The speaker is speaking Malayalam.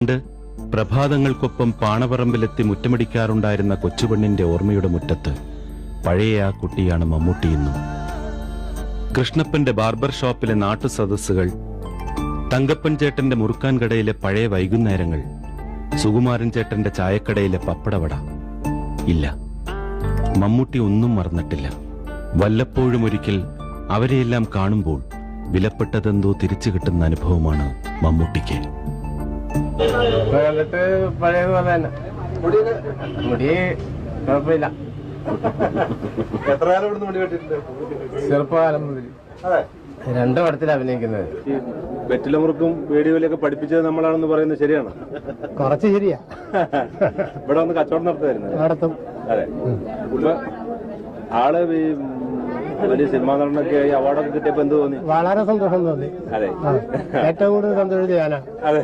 പണ്ട് പ്രഭാതങ്ങൾക്കൊപ്പം പാണപറമ്പിലെത്തി മുറ്റമടിക്കാറുണ്ടായിരുന്ന കൊച്ചുപെണ്ണിന്റെ ഓർമ്മയുടെ മുറ്റത്ത് പഴയ ആ കുട്ടിയാണ് മമ്മൂട്ടിയെന്നും കൃഷ്ണപ്പന്റെ ബാർബർ ഷോപ്പിലെ നാട്ടു സദസ്സുകൾ തങ്കപ്പൻ ചേട്ടന്റെ മുറുക്കാൻ കടയിലെ പഴയ വൈകുന്നേരങ്ങൾ സുകുമാരൻ ചേട്ടന്റെ ചായക്കടയിലെ പപ്പടവട. ഇല്ല മമ്മൂട്ടി ഒന്നും മറന്നിട്ടില്ല. വല്ലപ്പോഴും ഒരിക്കൽ അവരെയെല്ലാം കാണുമ്പോൾ വിലപ്പെട്ടതെന്തോ തിരിച്ചു കിട്ടുന്ന അനുഭവമാണ് മമ്മൂട്ടിക്ക്. ഇപ്പൊ പഴയത് പഴയതുപോലെ തന്നെ. മുടി കുഴപ്പമില്ല. എത്ര കാലം ഇവിടുന്ന് മുടി വെട്ടിട്ടുണ്ട് ചെറുപ്പകാലം മുതൽ. രണ്ടു പടത്തിൽ അഭിനയിക്കുന്നത്. വെറ്റിലമുറുക്കും വേടിയോലിയൊക്കെ പഠിപ്പിച്ചത് നമ്മളാണെന്ന് പറയുന്നത് ശരിയാണ്. കുറച്ച് ശരിയാ. ഇവിടെ വന്ന് കച്ചവടം നടത്തുമായിരുന്നു നടത്തും. അതെ. ആൾ ഈ വലിയ സിനിമാ നടനൊക്കെ ആയി അവാർഡൊക്കെ കിട്ടിയപ്പോ എന്ത് തോന്നി? വളരെ സന്തോഷം തോന്നി. അതെ. ഏറ്റവും കൂടുതൽ സന്തോഷം ഞാനാ അതെ.